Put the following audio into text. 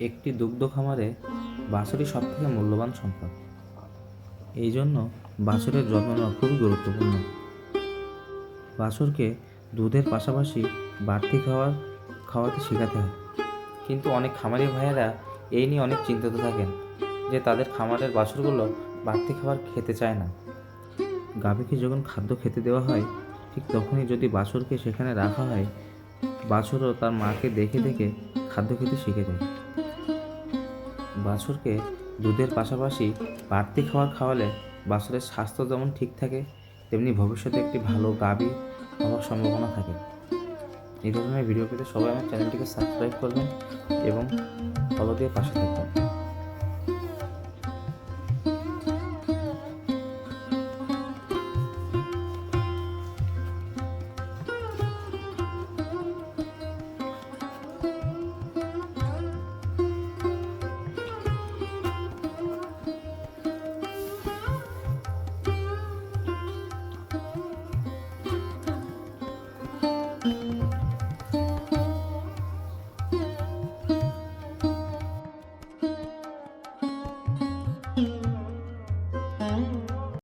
একটি দুগ্ধ খামারে বাছুরই সব থেকে মূল্যবান সম্পদ। এই জন্য বাছুরের যত্ন নেওয়া খুবই গুরুত্বপূর্ণ। বাছুরকে দুধের পাশাপাশি বাড়তি খাবার খাওয়াতে শেখাতে হয়। কিন্তু অনেক খামারি ভাইয়েরা এই নিয়ে অনেক চিন্তিত থাকেন যে তাদের খামারের বাছুরগুলো বাড়তি খাবার খেতে চায় না। গাভীকে যখন খাদ্য খেতে দেওয়া হয়, ঠিক তখনই যদি বাছুরকে সেখানে রাখা হয়, বাছুরও তার মাকে দেখে দেখে খাদ্য খেতে শিখে যায়। বাছুরকে দুধের পাশাপাশি বাড়তি খাবার খাওয়ালে বাছুরের স্বাস্থ্য যেমন ঠিক থাকে, তেমনি ভবিষ্যতে একটি ভালো গাবি হওয়ার সম্ভাবনা থাকে। এই ধরনের ভিডিও পেতে সবাই আমার চ্যানেলটিকে সাবস্ক্রাইব করবেন এবং ফলো দিয়ে পাশে থাকবেন।